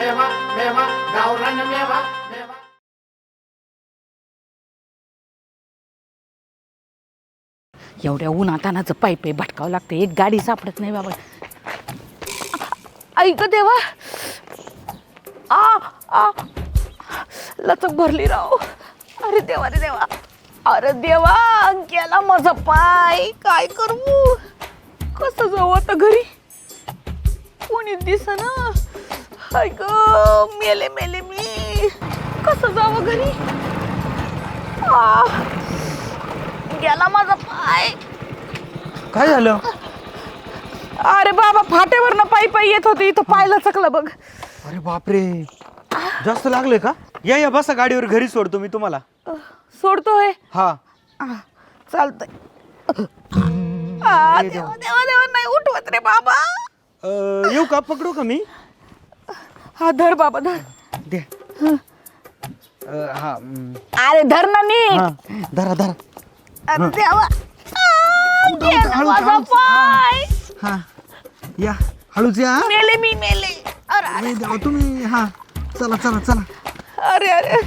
मेवा मेवा गावरान मेवा मेवा. एवढ्या उन्हातानाचं पाईप आहे भटकावं लागतं एक गाडी सापडत नाही बाबा. ऐक देवा. आ आ. लचक भरली राव. अरे देवा रे देवा. अरे देवा गेला माझा पाय. काय करू? कसं जाऊ आता घरी? कोणी दिसना. ऐक मेले मेले मी. कसं जावं घरी? आ गेला माझा पाय. काय झालं? अरे बाबा फाट्यावरनं पायी पायी येत होते. इथं पायला चकलं बघ. अरे बापरे. जास्त लागले का? या या बसा गाडीवर. घरी सोडतो मी तुम्हाला. सोडतोय हा. चालतंय. आ, देवा देवा देवा नाही उठवत रे बाबा. अं, येऊ का? पकडू का मी? हा धर बाबा धर. दे. अं, हा हम्म. अरे धर ना नीट. हा धरा धरा. अरे देवा. आ, गेला हळू, माझा हळू. पाय. हा या. हळूच या हा. मेले मी मेले. अरे अरे. देवा, तुम्ही हा. चला चला चला. अरे अरे.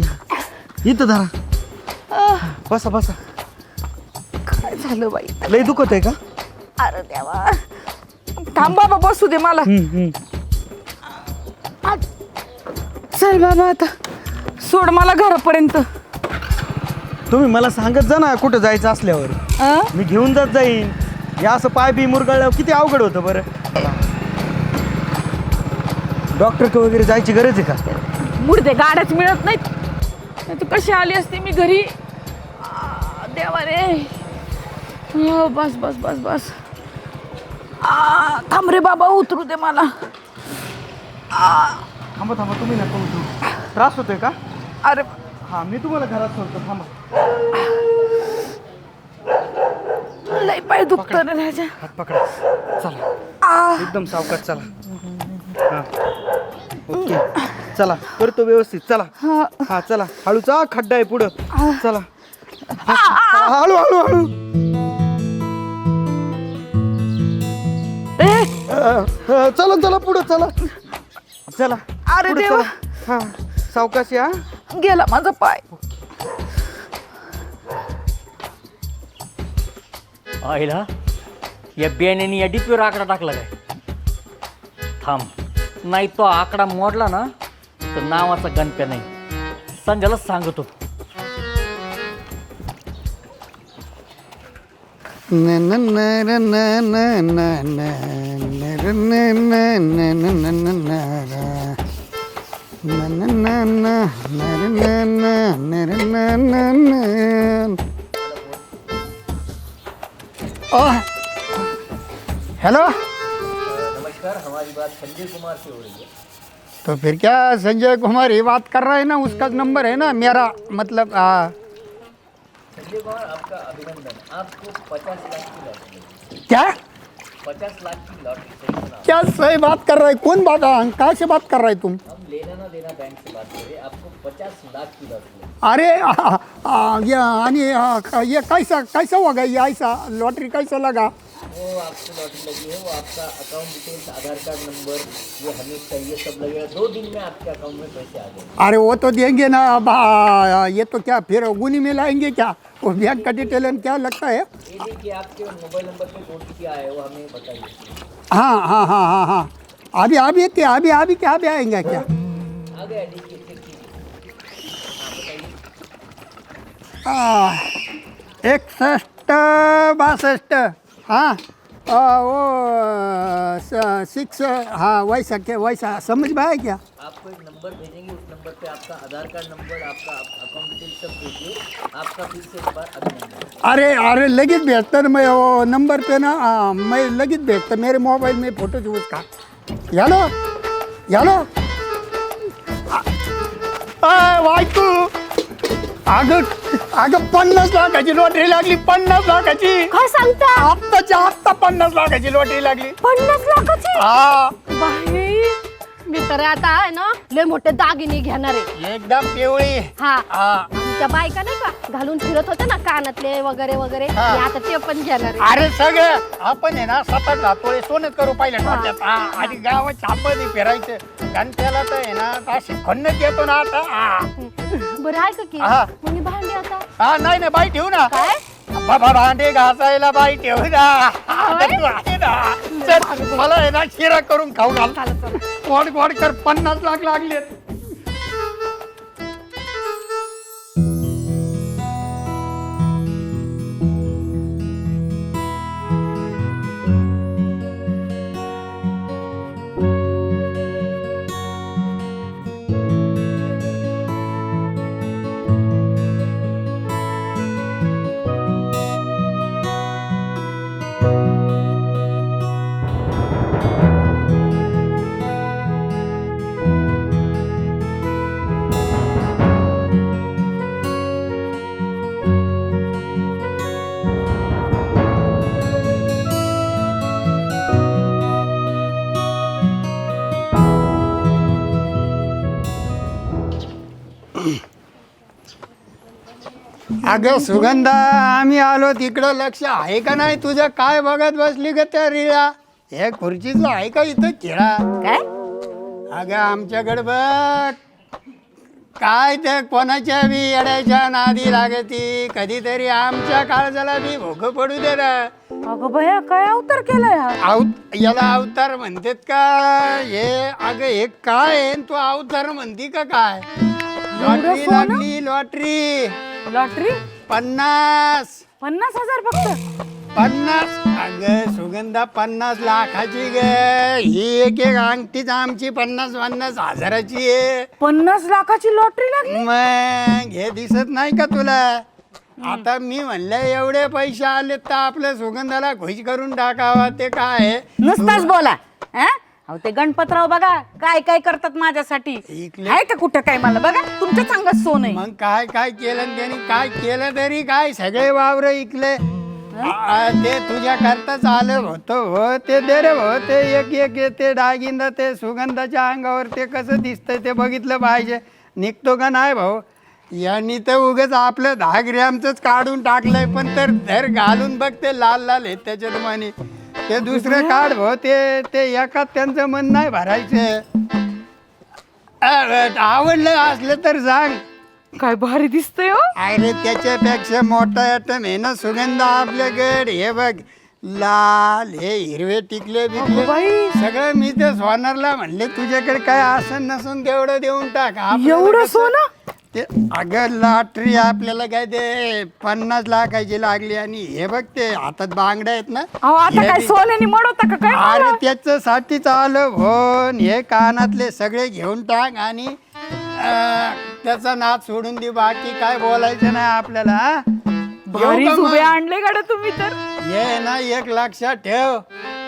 या. इथं धरा. बसा बसा. काय झालं बाई? लय दुखत आहे का? अरे देवा. थांब बाबा बसू दे मला. चल बाबा आता. सोड मला घरापर्यंत. तुम्ही मला सांगत जा ना कुठं जायचं असल्यावर. अं? मी घेऊन जात जाईन. या असं पाय बी मुरगळल्यावर किती अवघड होतं बरं. डॉक्टर वगैरे जायची गरज आहे का? मुर्दे गाड्याच मिळत नाहीत. नाही तर कशी आली असते मी घरी? आ, देवा रे. हो, बस बस बस बस. आ, थांब रे बाबा उतरू दे मला. थांबा थांबा तुम्ही नका उठू त्रास होतोय का? अरे. हा मी तुम्हाला घरात सोडतो थांबा. लय पाय दुखत रे राजा. हात पकडा. चला. आ, एकदम सावकाश चला. हा. ओके. चला करतो व्यवस्थित. चला. हा. हा चला. हळूचा खड्डा आहे पुढं. चला. हा, हळू हळू हळू. अ, चला चला पुढं चला. चला अरे पुढं देवा. चला. हा सावकाश या गेला माझा पाय. आईला या बियाण्याने या डीपीवर आकडा टाकला काय? थांब. नाही तो आकडा मोडला ना तर नावाचा गणप्या नाही. संध्याला सांगतो. हेलो नमस्कार हमारी बात संजय कुमार से हो रही है। तो फिर क्या संजय कुमार ये बात कर रहा है ना उसका नंबर है ना मेरा मतलब आ, संजय कुमार आपका अभिनंदन. आपको पचास लाख की लॉटरी लगी क्या? पचास लाख की लॉटरी क्या सही बात कर रहे कौन बात कहाँ से बात कर रहे तुम? हम लेना ना देना बैंक से बात करें. आपको पचास लाख की लॉटरी अरे आ, आ, ये आणि ये कैसा कैसा होगा ये ऐसा लॉटरी कैसा लगा? वो आपको लॉटरी लगी है वो आपका account details Aadhaar card number ये हमें चाहिए सब लगेगा दो दिन में आपके अकाउंट में पैसे आ जाएँगे अरे वो तो देंगे ना अब ये तो क्या फिर गुनी में लाएँगे क्या? वो बैंक का डिटेल क्या लगता है? ये देखिए आपके मोबाइल नंबर पे ओ टी आया है वो हमें बताइए। हाँ हाँ हाँ हाँ हाँ। अभी अभी क्या अभी अभी क्या अभी आएँगे क्या? आ गया देखिए इकसठ बासठ हाँ वो सिक्स हाँ वैसा क्या वैसा समझ में आया क्या? आपको एक नंबर भेजेंगे उस नंबर पे आपका आधार कार्ड नंबर आपका अकाउंट डिटेल सब भेजिए आपका फिर से एक बार अभिनंदन अरे अरे भेजतं ना मैं वो नंबर पे ना आ, मैं लगेच भेजतं मेरे मोबाइल में फ़ोटो जो उसका यालो? यालो? वाईकू अगं अगं पन्नास लाखाची लॉटरी लागली पन्नास लाखाची. काय सांगता? आत्ताच्या आत्ता पन्नास लाखाची लॉटरी लागली. पन्नास लाखाची? हा. बाई मी तर आता आहे ना लय मोठे दागिने घेणार आहे. एकदम पिवळी. हा. हा. त्या बायका नाही का घालून फिरत होत्या ना कानातले वगैरे वगैरे. हा. मी आता ते पण घेणार आहे. अरे सगळं आपण आहे ना सात आठ तोळे सोनच करू पाहिजे डोक्यात हा. आणि गावात छापदी फिरायचं. आणि त्याला तर आहे ना अशी खन्नच येतो ना आता. हा. बरं आहे का की हा. म्हणजे भांडी आता. हा नाही नाही बाई ठेवू ना. काय? बाबा भांडे घासायला बाई ठेवू ना. आता तू आहे ना. चल मला आहे ना शिरा करून खाऊ घाल. गोड गोड कर पन्नास लाख लागलेत. अगं सुगंधा आम्ही आलो तिकडं लक्ष. आहे का नाही तुझं? काय बघत बसली ग त्या रिळा? हे खुर्चीचं आहे का इथं खेळा? काय? अगं आमच्याकडे बघ. काय ते कोणाच्या बी येड्याच्या नादी लागती? कधीतरी आमच्या काळजाला बी भोग पडू दे ना. अगं भया काय अवतार केलाय हा? आव- याला अवतार म्हणतात का? हे अगं हे काय आहे? तू अवतार म्हणती का काय? लॉटरी? लागली लॉटरी लॉटरी. पन्नास. पन्नास हजार फक्त? पन्नास. अगं सुगंधा पन्नास लाखाची ग. ही एक एक अंगठीच आमची पन्नास पन्नास हजाराची आहे. पन्नास लाखाची लॉटरी लागली? मग हे दिसत नाही का तुला? आता मी म्हणलं एवढे पैसे आले तर आपल्या सुगंधाला खुश करून टाकावा. ते काय आहे? नुसताच बोला हा? अहो ते गणपतराव बघा काय काय करतात माझ्यासाठी. इकले. आहे का कुठं काय मला? बघा तुमच्या चांगलं सोन आहे. मग काय काय केलं त्यांनी? काय केलं तरी काय? सगळे वावर इकले आ, ते तुझ्या करताच आलं होतं हो ते दे रे हो ते एक एक एक ते डागिंदा ते सुगंधाच्या अंगावर ते कसं दिसतंय ते बघितलं पाहिजे. निघतो का नाही भाऊ? यांनी तर उगच आपलं दहा ग्रॅमचंच काढून टाकलंय पण तर धर घालून बघ ते लाल लाल आहेत त्याच्यात म्हणे. ते दुसरं काढ भाऊ ते ते एकात त्यांचं मन नाही भरायचं. अ, आवडलं असलं तर सांग. काय भारी दिसतंय हो. अरे त्याच्यापेक्षा मोठा आयटम आहे ना सुगंध आपल्याकडे हे बघ लाल हे हिरवे टिकले बिकले. बाई. सगळं मी ते सोनारला म्हणले तुझ्याकडे काय आसन नसून तेवढं देऊन टाक. आपल्याला एवढं कसं- सोनं? ते अगं लॉटरी आपल्याला काय ते पन्नास लाखाची लागली आणि हे बघ ते हातात बांगड्या आहेत ना अहो आता हे काय बी- मडवता का काय अरे मला? त्याच्यासाठी चालू फोन हे कानातले सगळे घेऊन टाक आणि अं, त्याचा नाद सोडून दे बाकी काय बोलायचं नाही आपल्याला हा? येऊ भारी का मग? उभे आणले गाड्या तुम्ही तर. ये ना एक लक्षात ठेव.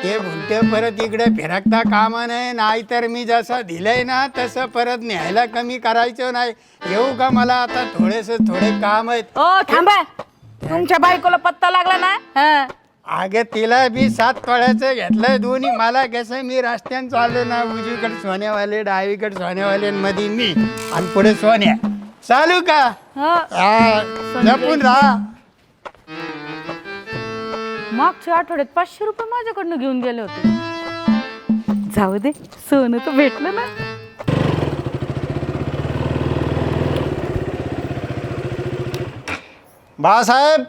ते भुलते परत इकडे फिरकता कामा नये नाहीतर मी जसं दिलंय ना तसं परत न्यायला कमी करायचं नाही. येऊ का मला आता थोडेस थोडे काम आहेत? ओ थांबा. तुमच्या बायकोला पत्ता लागला ना? हा. अगे तिला बी सात तोळ्याचं घेतलंय दोन्ही. मला कसं मी रस्त्यानं चाललो ना उजवीकडे सोन्यावाले डावीकडे सोन्यावाले मध्ये मी. आणि पुढे सोन्या. चालू का? हा. हा, जपून राहा. मागच्या आठवड्यात पाचशे रुपये माझ्याकडनं घेऊन गेले होते. जाऊ दे सोनं तर भेटलं ना. बाळासाहेब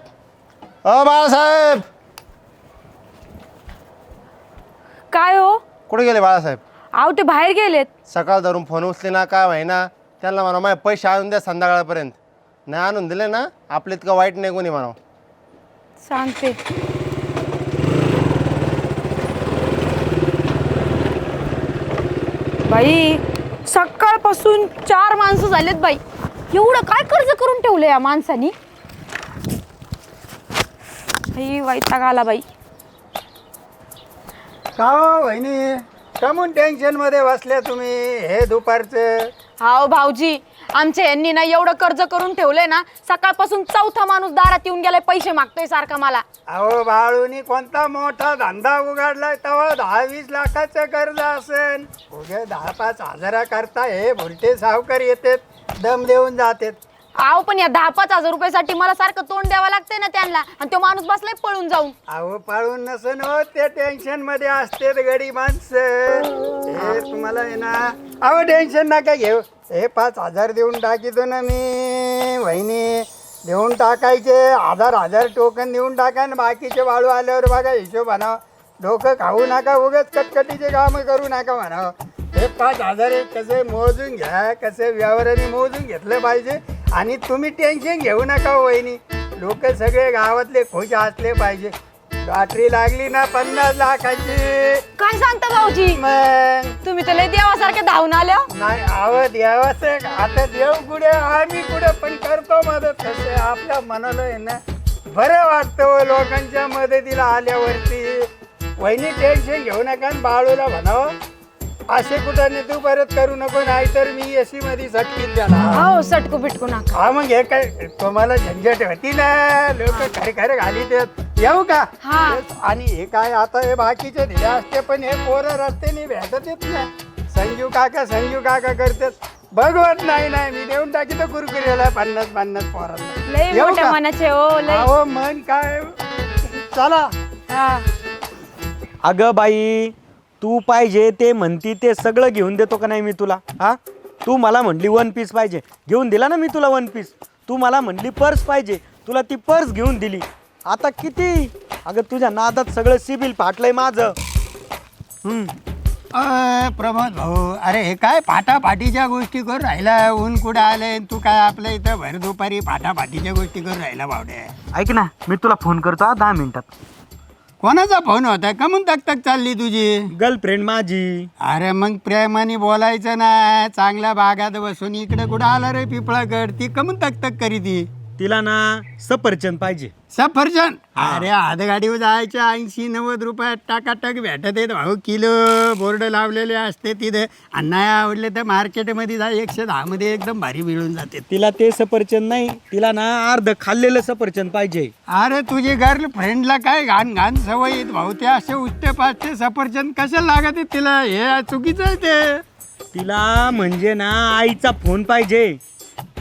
अ बाळासाहेब. काय हो? कुठे गेले बाळासाहेब? आव ते बाहेर गेलेत. सकाळ धरून फोन उचले ना काय व्हायना त्यांना म्हणा माझे पैसे आणून द्या संध्याकाळपर्यंत. नाही आणून दिले ना आपले इतकं वाईट नाही कोणी म्हणा सांगते. बाई. सकाळपासून चार माणसं झालेत बाई. एवढं काय कर्ज करून ठेवलं या माणसानी? बाई वैताग आला बाई. का हो बहिणी कमून टेन्शनमध्ये बसल्या तुम्ही? हे दुपारचं. हाव भाऊजी. आमच्या यांनी ना एवढं कर्ज करून ठेवलंय ना सकाळपासून चौथा माणूस दारात येऊन गेलाय पैसे मागतोय सारखा मला. अहो बाळूनी कोणता मोठा धंदा उघडलाय तेव्हा दहा वीस लाखाचं कर्ज असेल. उगे दहा पाच हजारा करता हे भुलटे सावकार येतात दम देऊन जातात. आहो पण या दहा पाच हजार रुपयासाठी मला सारखं तोंड द्यावं लागतंय ना त्यांना. आणि तो माणूस बसलाय पळून जाऊन. अहो पाळून नसन हो ते टेन्शनमध्ये असते गडी माणसं. हे तुम्हाला आहे ना अहो टेन्शन नका घेऊ. हे पाच हजार देऊन टाकीतो ना मी वहिनी. देऊन टाकायचे हजार हजार टोकन देऊन टाका आणि बाकीचे वाळू आल्यावर बघा हिशोब म्हणावं डोकं खाऊ नका उगाच कटकटीचे कामं करू नका म्हणावं. हे पाच हजार कसे मोजून घ्या कसे व्यवहाराने मोजून घेतलं पाहिजे. आणि तुम्ही टेन्शन घेऊ नका वहिनी. लोक सगळे गावातले खुश असले पाहिजे. लॉटरी लागली ना पन्नास लाखाची. काय सांगता भाऊजी? मग? तुम्ही तर लय देवासारखे धावून आल्या. नाही आवड देवाच आता देव कुठे आम्ही कुठे पण करतो मदत. कसे आपल्या मनाला आहे ना बरं वाटतं हो लोकांच्या मदतीला आल्यावरती. वहिनी टेन्शन घेऊ नका आणि बाळूला म्हणावं. असे कुठं नाही तू परत करू नको नाही तर मी एसी मध्ये सटकीन द्याला हो सटकू बिटकू नका. हा मग हे काय तुम्हाला झंझट होती ना? लोक खरे खरे घाली देत. येऊ का? हा. आणि हे काय आता हे बाकीचे दिले असते पण हे पोरं रस्त्याने भेटत येत ना संजू काका संजू काका करतात. बघवत नाही नाही मी देऊन टाकी तर कुरकुरेला पन्नास पन्नास पोरांना. लय येऊ मोठ्या का? मनाचे हो लय. अहो मन काय? चला. हा. अगं बाई तू पाहिजे ते म्हणती ते सगळं घेऊन देतो का नाही मी तुला? हा? तू मला म्हणली वन पीस पाहिजे. घेऊन दिला ना मी तुला वन पीस तू मला म्हणली पर्स पाहिजे. तुला ती पर्स घेऊन दिली. आता किती? अगं तुझ्या नादात सगळं सिबिल फाटलंय माझं. हम्म. अ, प्रमोद भाऊ अरे हे काय फाटाफाटीच्या गोष्टी करून राहिला? ऊन कुठं आले तू काय आपल्या इथं भर दुपारी फाटाफाटीच्या गोष्टी करून राहिला बावडे ऐक ना मी तुला फोन करतो हा दहा मिनिटात. कोणाचा फोन होता? का म्हणून तक तक चालली तुझी? गर्लफ्रेंड माझी. अरे मग प्रेमाने बोलायचं ना. चांगल्या बागात बसून इकडे कुठं आला रे पिपळाकड ती कमून तक तक करी ती तिला ना सफरचंद पाहिजे. सफरचंद? अरे हातगाडीवर जायचे ऐंशी नव्वद रुपयात टाकाटक भेटत येत भाऊ. किलो बोर्ड लावलेले असते तिथे. आणि नाही आवडले तर मार्केटमध्ये जा एकशे दहा मध्ये एकदम भारी मिळून जाते. तिला ते सफरचंद नाही तिला ना अर्ध खाल्लेलं सफरचंद पाहिजे. अरे तुझी गर्ल फ्रेंडला काय घाण घाण सवय आहेत भाऊ? ते असे उष्टे पाचते सफरचंद कशाला लागत आहेत तिला? हे चुकीचं आहे ते. तिला म्हणजे ना आईचा फोन पाहिजे.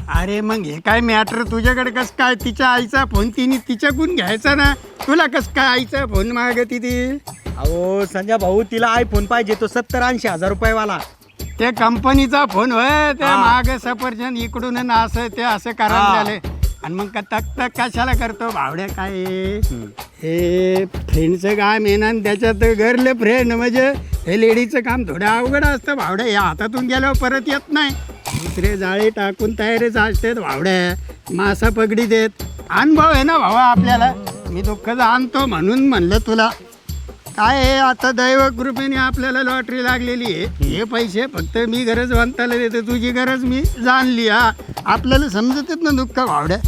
अरे मग हे काय मॅटर तुझ्याकडे कस काय तिच्या आईचा फोन तिने तिच्याकडून घ्यायचा ना? तुला कस काय आईचा फोन मागती ती? अहो संजय भाऊ तिला आयफोन पाहिजे तो सत्तर ऐंशी हजार रुपयेवाला. ते कंपनीचा फोन होय ते माग सफरचंद इकडून न असं ते असं करायला झाले आणि मग का तक तक कशाला करतो? भावड्या काय हे? फ्रेंडचं काम आहे ना आणि त्याच्यात गरले फ्रेंड म्हणजे हे लेडीचं काम थोडं अवघड असतं. भावड्या या हातातून गेल्यावर परत येत नाही. दुसरे जाळे टाकून तयारीच असतात भावड्या मासा पगडी देत. अनुभव आहे ना भावा आपल्याला? मी दुःख आणतो म्हणून म्हणलं तुला. काय आहे आता दैव कृपेने आपल्याला लॉटरी लागलेली आहे. हे पैसे फक्त मी गरजवंताला देतो तुझी गरज मी जाणली हा. आपल्याला समजतच ना दुःख भावड्या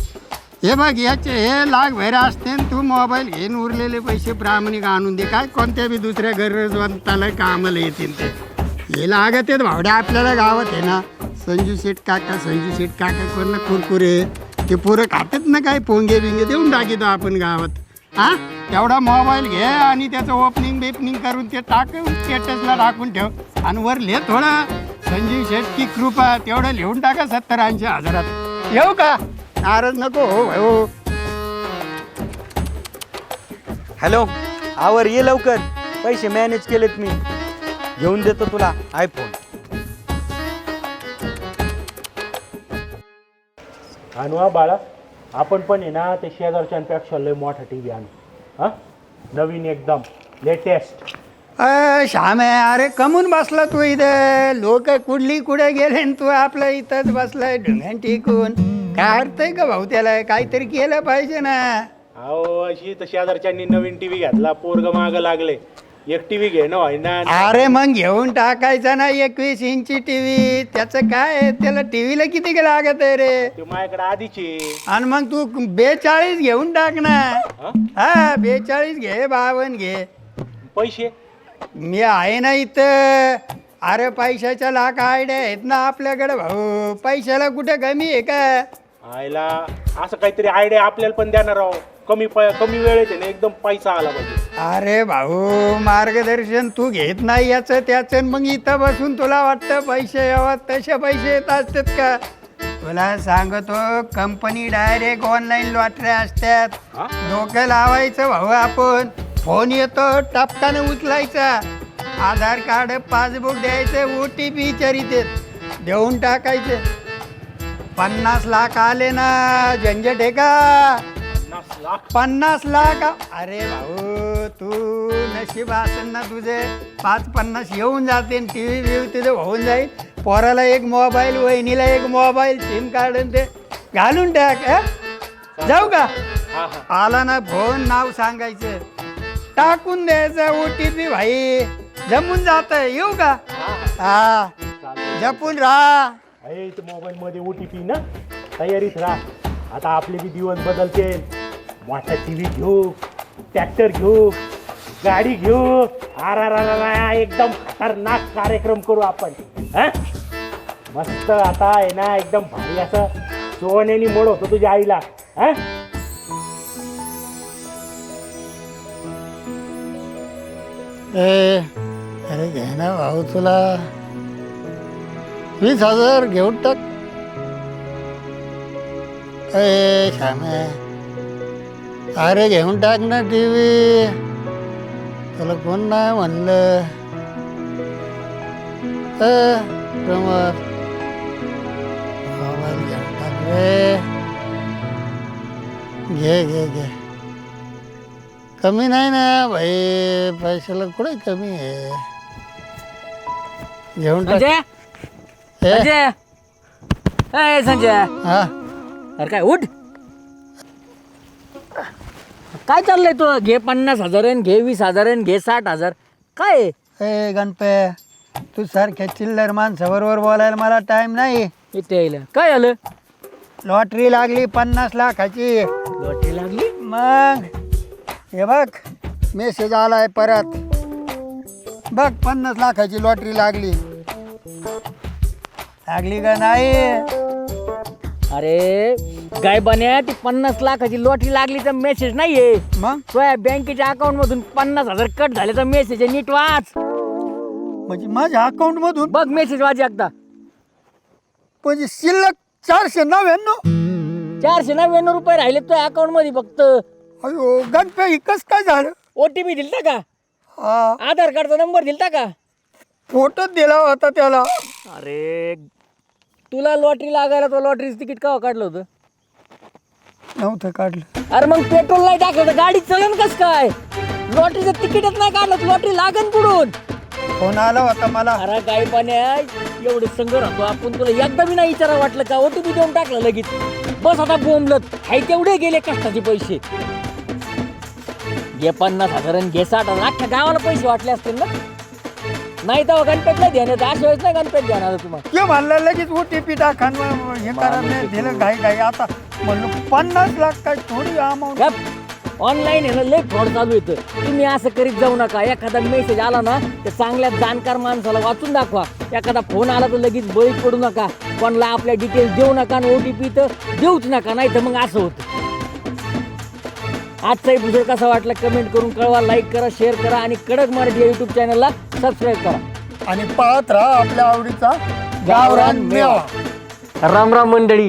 हे बघ याचे हे लाख भैर असते आणि तू मोबाईल घेऊन उरलेले पैसे प्रामाणिक आणून दे. काय कोणत्या बी दुसऱ्या गरजवंताला कामाला येतील ते. हे लागत आहेत भावड्या आपल्याला गावात आहे ना संजू शेठ काका संजू शेठ काका करणं कुरकुरे. ते पोरं खातात ना काय पोंगे बिंगे देऊन टाकीतो आपण गावात. हा? तेवढा मोबाईल घे आणि त्याचं ओपनिंग बिपनिंग करून ते टाक स्टेटसला टाकून ठेव. आणि वर लिह थोडा. संजीव की कृपा तेवढं लिहून टाका सत्तर ऐंशी हजारात. येऊ का? नाराज नको हो हो. हॅलो आवर ये लवकर. पैसे मॅनेज केलेत मी. घेऊन देतो तुला आयफोन आणू बाळा आपण पण आहे ना ते शेजारच्यांपेक्षा लय मोठा टी व्ही आणू. हां? नवीन एकदम लेटेस्ट अ, श्याम अरे कमून बसला तू इथे? लोक कुठली कुठे गेले तू? आपलं इथंच बसलाय ढुंग्यान टिकून. काय अर्थ आहे का भाऊ त्याला? काहीतरी केलं पाहिजे ना. अहो अशी तर शेजारच्यांनी नवीन टी व्ही घेतला पोरग मागं लागले. एक घेणं अरे मग घेऊन टाकायचा ना एकवीस इंची टीव्ही त्याचं काय आहे? त्याला टीव्हीला किती लागत आहे रे? ते माझ्याकडे आधीची आणि मग तू बेचाळीस घेऊन टाक ना. हा? बेचाळीस घे बावन्न घे. पैसे? मी आहे ना इथं. अरे पैशाच्या लाख आयडिया आहेत ना आपल्याकडे भाऊ. पैशाला कुठे कमी आहे का? आयला असं काहीतरी आयडिया आपल्याला पण देणार आहो. कमी प कमी वेळेत आहे ना एकदम पैसा आला पाहिजे. अरे भाऊ मार्गदर्शन तू घेत नाही याचं त्याचं मग इथं बसून तुला वाटतं पैसे यावं तसे पैसे येत असतात का? तुला सांगतो कंपनी डायरेक्ट ऑनलाईन लॉटऱ्या असतात. डोकं लावायचं भाऊ आपण. फोन येतो टपकानं उचलायचा. आधार कार्ड पासबुक द्यायचं ओ टी पी विचारित देऊन टाकायचे. पन्नास लाख आले ना झंझट आहे का? पन्नास लाख. अरे भाऊ तू नशीब असेल ना तुझे पाच पन्नास येऊन जाते टी व्ही बिव्ही तुझं होऊन जाईल. पोराला एक मोबाईल वहिनीला एक मोबाईल सिम कार्ड आणि ते घालून टाक हं? जाऊ का? आला ना फोन नाव सांगायचं. टाकून द्यायचं ओ टी पी भाई. जमून जात येऊ का? हा जपून राहा. आहे ते मोबाईलमध्ये ओ टी पी ना तयारीत राहा. आता आपले बी दिवस बदलते मोठा टी व्ही घेऊ ट्रॅक्टर घेऊ गाडी घेऊ. आरा एकदम खतरनाक कार्यक्रम करू आपण. हा? मस्त आता आहे ना एकदम भारी असं सोन्यानी मोड होतो तुझ्या आईला. हा? ए अरे घे ना भाऊ तुला वीस हजार घेऊन टाक. ए श्यामे अरे घेऊन टाक ना टी व्ही तुला कोण नाही म्हणलं? प्रमोद. मोबाईल घेऊन टाक रे. घे घे घे. कमी नाही ना भाई पैशाला कुठे कमी आहे? घेऊन टाक. संजय? ए, संजय? ए संजय. हा. अरे काय उठ. काय चाललंय तू घे पन्नास हजार आहे, घे वीस हजार आहे, घे साठ हजार. काय? आहे? ए गणपे तू सारख्या चिल्लर माणसाबरोबर बोलायला मला टाइम नाही. इथे यायला. काय आलं? लॉटरी लागली पन्नास लाखाची. लॉटरी लागली? मग? हे बघ मेसेज आलाय परत. बघ पन्नास लाखाची लॉटरी लागली. लागली का नाही? अरे काय बन्या ती पन्नास लाखाची लॉटरी लागली तर मेसेज नाहीये. मग? तुझ्या बँकेच्या अकाउंट मधून पन्नास हजार कट झाल्याचा मेसेज आहे नीट वाच. म्हणजे माझ्या अकाउंट मधून बघ मेसेज वाच एकदा. म्हणजे शिल्लक चारशे नव्याण्णव. चारशे नव्याण्णव रुपये राहिले तुझ्या अकाउंटमध्ये फक्त. अयो गणपे इकच काय झालं? ओटीपी दिलता का? हा. आधार कार्डचा नंबर दिलता का? फोटोच दिला होता त्याला. अरे तुला लॉटरी लागायला तो लॉटरीचं तिकीट केव्हा काढलं होतं? नव्हतं काढलं. अरे मग पेट्रोल नाही टाकलं तर गाडी चलन कस काय? लॉटरीचं तिकीटच नाही काढलं लॉटरी लागन पुढून फोन आला होता मला. अरे काय पाण्या एवढे संघ राहतो आपण तुला एकदा बी नाही विचारा वाटलं का? ओटीपी देऊन टाकलं लगेच. बस आता बोंबलत. हाय तेवढे गेले कष्टाचे पैसे. घे पन्नास हजार आणि घे साठ हजार. अख्ख्या गावाला पैसे वाटले असतील ना? नाही तर गणपतीला ध्यान येतं अशा वेळेस नाही गणपती ध्यान आलं तुम्हाला. ते म्हणलं लगेच ओ टी पी टाका न मग हे करा नाही दिलं घाई घाई आता. म्हणलं पन्नास लाख काय थोडी अमाऊंट ऑनलाईन आहे ना लय फ्रॉड चालू येतं तुम्ही असं करीत जाऊ नका. एखादा मेसेज आला ना तर चांगल्या जाणकार माणसाला वाचून दाखवा. एखादा फोन आला तर लगेच बळी पडू नका. कोणाला आपल्या डिटेल्स देऊ नका आणि ओ टी पी तर देऊच नका नाही तर मग असं होतं. आजचा एपिसोड कसा वाटला कमेंट करून कळवा लाईक करा शेअर करा आणि कडक मराठी या युट्यूब चॅनलला सबस्क्राईब करा. आणि पाहत राहा आपल्या आवडीचा गावरान मेवा राम राम मंडळी.